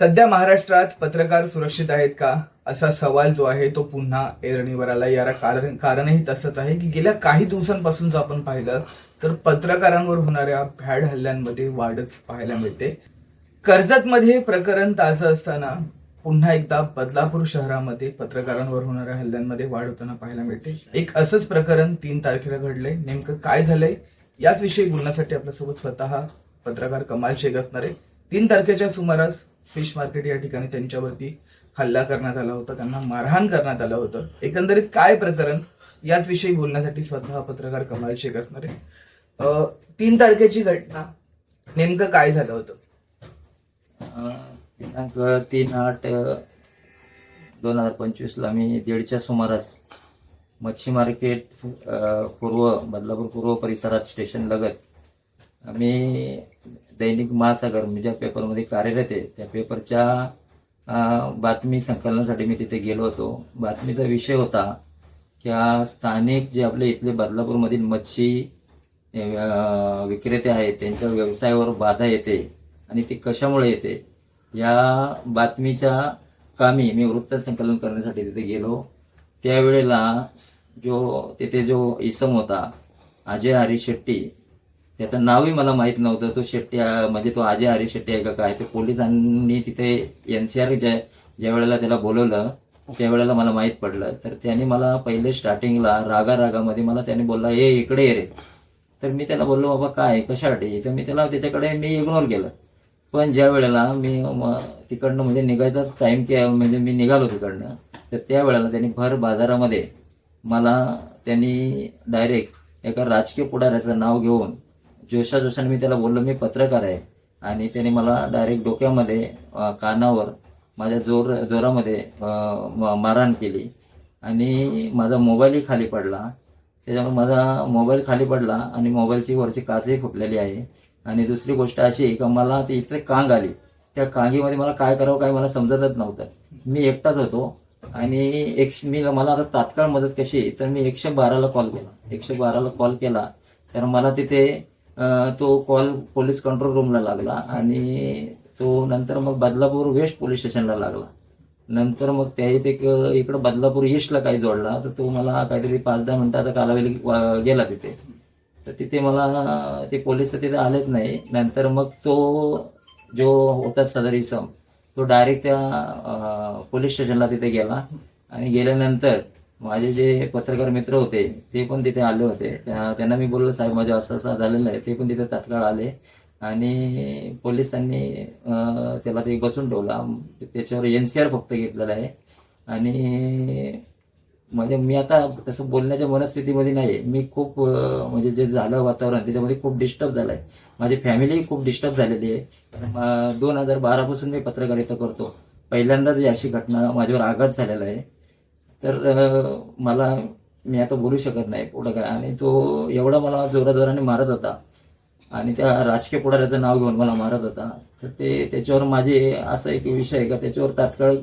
सध्या महाराष्ट्रात पत्रकार सुरक्षित आहेत का? असा सवाल जो आहे तो पुन्हा एरणीवर आला याला कारण कारणही तसंच आहे की गेल्या काही दिवसांपासून जर आपण पाहिलं तर पत्रकारांवर होणाऱ्या भ्याड हल्ल्यांमध्ये वाढच पाहायला मिळते. कर्जतमध्ये प्रकरण ताजं असताना पुन्हा एकदा बदलापूर शहरामध्ये पत्रकारांवर होणाऱ्या हल्ल्यांमध्ये वाढ होताना पाहायला मिळते. एक असंच प्रकरण तीन तारखेला घडलंय. नेमकं काय झालंय? याच विषयी बोलण्यासाठी आपल्यासोबत स्वतः पत्रकार कमाल शेख असणार आहे तीन तारखेच्या सुमारास फिश मार्केट या ठिकाणी त्यांच्यावरती हल्ला करण्यात आला होता. त्यांना मारहाण करण्यात आलं होतं. एकंदरीत काय प्रकरण? याच विषयी बोलण्यासाठी स्वतः पत्रकार कमाल शेख असणार आहे तीन तारखेची घटना नेमकं काय झालं होतं? दिनांक तीन आठ दोन हजार पंचवीसला मी दीडच्या सुमारास मच्छी मार्केट पूर्व बदलापूर पूर्व परिसरात स्टेशन लगत मी दैनिक महासागर मी ज्या पेपरमध्ये कार्यरत आहे त्या पेपरच्या बातमी संकलनासाठी मी तिथे गेलो होतो. बातमीचा विषय होता की स्थानिक जे आपले इथले बदलापूरमधील मच्छी विक्रेते आहेत त्यांच्या व्यवसायावर बाधा येते आणि ती कशामुळे येते? या बातमीच्या कामी मी वृत्त संकलन करण्यासाठी तिथे गेलो. त्यावेळेला जो तिथे जो इसम होता अजय हरी शेट्टी त्याचं नावही मला माहीत नव्हतं. तो शेट्टी म्हणजे तो अजय आरे शेट्टी आहे का काय? ते पोलिसांनी तिथे एन सी आर ज्या ज्या वेळेला त्याला बोलवलं त्यावेळेला मला माहीत पडलं. तर त्याने मला पहिले स्टार्टिंगला रागा रागामध्ये मला त्याने बोलला हे इकडे ये रे. तर मी त्याला बोललो बाबा काय? कशासाठी? तर मी त्याला त्याच्याकडे मी इग्नोर केलं. पण ज्या वेळेला मी तिकडनं म्हणजे निघायचा टाइम के म्हणजे मी निघालो तिकडनं तर त्या वेळेला त्यांनी भर बाजारामध्ये मला त्यांनी डायरेक्ट एका राजकीय पुढाऱ्याचं नाव घेऊन जोशा जोशाने मी त्याला बोललो मी पत्रकार आहे. आणि त्याने मला डायरेक्ट डोक्यामध्ये कानावर माझ्या जोर जोरामध्ये मारहाण केली. आणि माझा मोबाईलही खाली पडला. त्याच्यामुळे माझा मोबाईल खाली पडला आणि मोबाईलची वरची काचही फुटलेली आहे. आणि दुसरी गोष्ट अशी का मला ती इथे कांग आली. त्या कांगीमध्ये मला काय करावं काय मला समजतच नव्हतं. मी एकटाच होतो आणि एक मी मला आता तात्काळ मदत कशी तर मी एकशे बाराला कॉल केला. एकशे बाराला कॉल केला. तर मला तिथे तो कॉल पोलीस कंट्रोल रूमला लागला आणि तो नंतर मग बदलापूर वेस्ट पोलीस स्टेशनला लागला. नंतर मग त्या इथे एक- इकडं बदलापूर ईस्टला काही जोडला तर तो मला काहीतरी पाच दहा मिनिटाचा कालावधी गेला तिथे. तर तिथे मला ते पोलीस तर तिथे आलेच नाही. नंतर मग तो जो होता सदर इसम तो डायरेक्ट त्या पोलीस स्टेशनला तिथे गेला. आणि गेल्यानंतर माझे जे पत्रकार मित्र होते ते पण तिथे आले होते. त्यांना मी बोललो साहेब माझं असं असं झालेलं आहे. ते पण तिथे तात्काळ आले. आणि पोलिसांनी त्याला ते बसून ठेवला. त्याच्यावर एन सी आर फक्त घेतलेला आहे. आणि म्हणजे मी आता तसं बोलण्याच्या मनस्थितीमध्ये नाही मी खूप म्हणजे जे झालं वातावरण त्याच्यामध्ये खूप डिस्टर्ब झालंय. माझी फॅमिली खूप डिस्टर्ब झालेली आहे. दोन हजार बारापासून मी पत्रकारिता करतो. पहिल्यांदाच ही अशी घटना माझ्यावर आघात झालेला आहे. तर मला मी आता बोलू शकत नाही पुढं काय. आणि तो एवढा मला जोराजोराने मारत होता. आणि त्या राजकीय पुढाऱ्याचं नाव घेऊन मला मारत होता. तर ते त्याच्यावर माझे असा एक विषय आहे का त्याच्यावर तात्काळ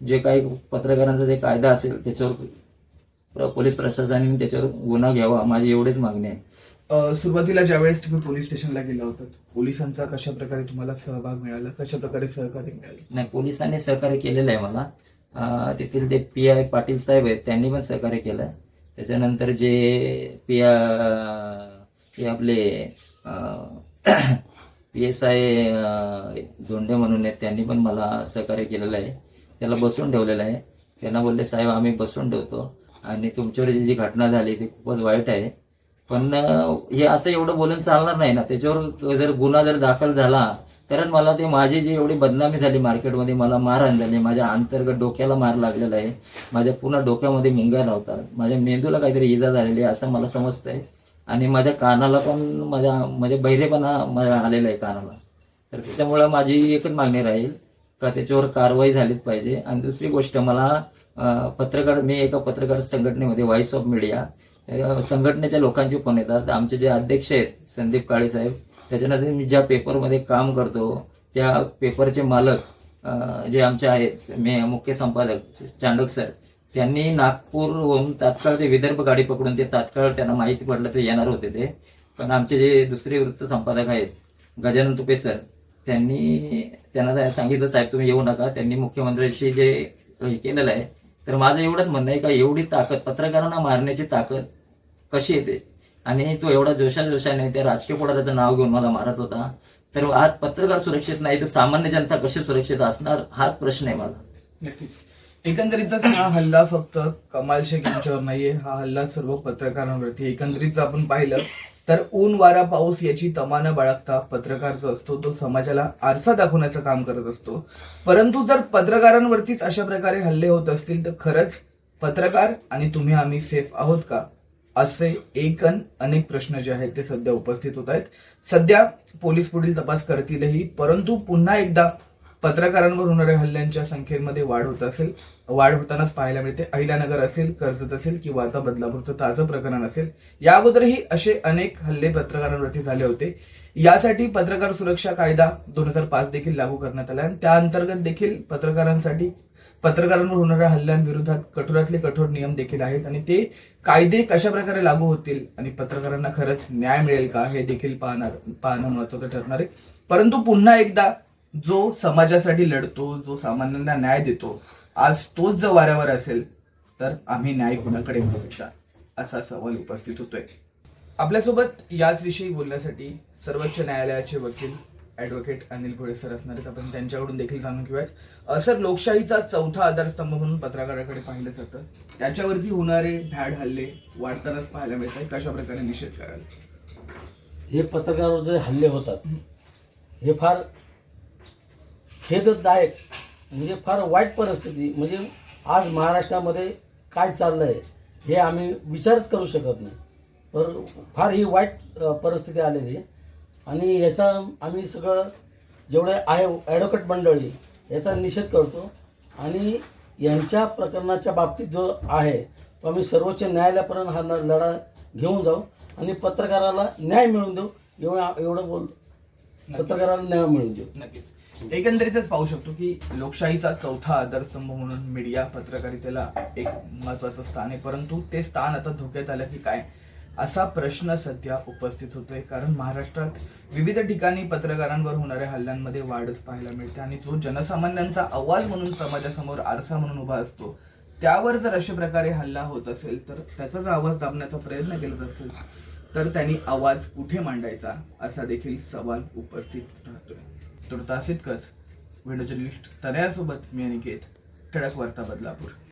जे काही पत्रकारांचा जे कायदा असेल त्याच्यावर पोलीस प्रशासनाने त्याच्यावर गुन्हा घ्यावा माझी एवढीच मागणी आहे. सुरुवातीला ज्यावेळेस तुम्ही पोलीस स्टेशनला गेला होता पोलिसांचा कशा प्रकारे तुम्हाला सहभाग मिळाला? कशा प्रकारे सहकार्य मिळालं? नाही पोलिसांनी सहकार्य केलेलं आहे मला. तेथील ते पी आय पाटील साहेब आहेत त्यांनी पण सहकार्य केलं. त्याच्यानंतर जे पी हे आपले पी एस आय धोंडे म्हणून आहेत त्यांनी पण मला सहकार्य केलेलं आहे. त्याला बसवून ठेवलेलं आहे. त्यांना बोलले साहेब आम्ही बसवून ठेवतो आणि तुमच्यावर जी जी घटना झाली ती खूपच वाईट आहे. पण हे असं एवढं बोलून चालणार नाही ना. त्याच्यावर जर गुन्हा जर दाखल झाला कारण मला ते माझी जी एवढी बदनामी झाली मार्केटमध्ये मला मारहाण झाली माझ्या अंतर्गत डोक्याला मार लागलेला आहे. माझ्या पूर्ण डोक्यामध्ये मुंग्या नव्हतात माझ्या मेंदूला काहीतरी इजा झालेली आहे असं मला समजतंय. आणि माझ्या कानाला पण माझ्या म्हणजे बहिरेपणा माझ्या आलेला आहे कानाला. तर त्याच्यामुळं माझी एकच मागणी राहील का त्याच्यावर कारवाई झालीच पाहिजे. आणि दुसरी गोष्ट मला पत्रकार मी एका पत्रकार संघटनेमध्ये व्हॉइस ऑफ मीडिया संघटनेच्या लोकांचे फोन येतात. आमचे जे अध्यक्ष आहेत संदीप काळे साहेब त्याच्यानंतर मी ज्या पेपरमध्ये काम करतो त्या पेपरचे मालक जे आमचे आहेत मे मुख्य संपादक चांडक सर त्यांनी नागपूरहून तात्काळ ते विदर्भ गाडी पकडून ते तात्काळ त्यांना माहिती पडलं ते येणार होते ते. पण आमचे जे दुसरे वृत्त संपादक आहेत गजानन तुपे सर त्यांनी त्यांना सांगितलं साहेब तुम्ही येऊ नका. त्यांनी मुख्यमंत्र्यांशी जे हे केलेलं आहे तर माझं एवढंच म्हणणं आहे का एवढी ताकद पत्रकारांना मारण्याची ताकद कशी येते? आणि तो एवढा जोशा जोशाने त्या राजकीय पुढाऱ्याचं नाव घेऊन मला मारत होता तर आज पत्रकार सुरक्षित नाही तर सामान्य जनता कशी सुरक्षित असणार? हाच प्रश्न आहे मला नक्कीच. एकंदरीतच हा हल्ला फक्त कमाल शेख यांच्यावर नाहीये हा हल्ला सर्व पत्रकारांवरती एकंदरीत जर आपण पाहिलं तर ऊन वारा पाऊस याची तमानं बाळगता पत्रकार जो असतो तो समाजाला आरसा दाखवण्याचं काम करत असतो. परंतु जर पत्रकारांवरतीच अशा प्रकारे हल्ले होत असतील तर खरंच पत्रकार आणि तुम्ही आम्ही सेफ आहोत का? असे एकन अनेक प्रश्न जे आहेत ते सध्या उपस्थित होत आहेत. सध्या पोलीस पुढील तपास करतीलही परंतु पुन्हा एकदा पत्रकारांवर होणाऱ्या हल्ल्यांच्या संख्येमध्ये वाढ होत असेल वाढ होतानाच पाहायला मिळते. अहिल्यानगर असेल कर्जत असेल किंवा आता बदलापूरचं ताजं प्रकरण असेल या अगोदरही असे अनेक हल्ले पत्रकारांवरती झाले होते. यासाठी पत्रकार सुरक्षा कायदा दोन हजार पाच देखील लागू करण्यात आला आणि त्या अंतर्गत देखील पत्रकारांसाठी पत्रकारांवर होणाऱ्या हल्ल्यांविरोधात कठोरातले कठोर नियम देखील आहेत आणि ते कायदे कशा प्रकारे लागू होतील आणि पत्रकारांना खरंच न्याय मिळेल का हे देखील पाहणार पाहणं महत्वाचं ठरणार आहे. परंतु पुन्हा एकदा जो समाजासाठी लढतो जो सामान्यांना न्याय देतो आज तोच जर वाऱ्यावर असेल तर आम्ही न्याय कुणाकडे मागायचा असा सवाल उपस्थित होतोय. आपल्यासोबत याच विषयी बोलण्यासाठी सर्वोच्च न्यायालयाचे वकील ऍडव्होकेट अनिल घोडे सर असणार आहेत. आपण त्यांच्याकडून देखील जाणून घेऊयात. सर लोकशाहीचा चौथा आधारस्तंभ म्हणून पत्रकाराकडे पाहिलं जातं. त्याच्यावरती होणारे भ्याड हल्ले वाढतानाच पाहायला मिळत आहे कशा प्रकारे निषेध कराल? हे पत्रकारावर जे हल्ले होतात हे. फार खेददायक म्हणजे फार वाईट परिस्थिती. म्हणजे आज महाराष्ट्रामध्ये काय चाललं आहे हे आम्ही विचारच करू शकत नाही. तर फार ही वाईट परिस्थिती आलेली आहे. आणि याचा आम्ही सगळं जेवढे आहे ॲडव्होकेट मंडळी याचा निषेध करतो. आणि यांच्या प्रकरणाच्या बाबतीत जो आहे तो आम्ही सर्वोच्च न्यायालयापर्यंत हा न- लढा घेऊन जाऊ. आणि पत्रकाराला न्याय मिळवून देऊ. एवढं एवढं बोल पत्रकाराला न्याय मिळवून देऊ. नक्कीच. एकंदरीतच पाहू शकतो की लोकशाहीचा चौथा आधारस्तंभ म्हणून मीडिया पत्रकारितेला एक महत्वाचं स्थान आहे. परंतु ते स्थान आता धोक्यात आलं की काय? असा प्रश्न सध्या उपस्थित होतोय. कारण महाराष्ट्रात विविध ठिकाणी पत्रकारांवर होणाऱ्या हल्ल्यांमध्ये वाढच पाहायला मिळते आणि जो जनसामान्यांचा आवाज म्हणून समाजासमोर आरसा म्हणून उभा असतो त्यावर जर अशा प्रकारे हल्ला होत असेल तर त्याचा जर आवाज दाबण्याचा प्रयत्न केला असेल तर त्यांनी आवाज कुठे मांडायचा असा देखील सवाल उपस्थित राहतोय. तुर्तास इतकंच व्हिडिओ जर्नलिस्ट तनयासोबत मी अनिकेत ठळक वार्ता बदलापूर.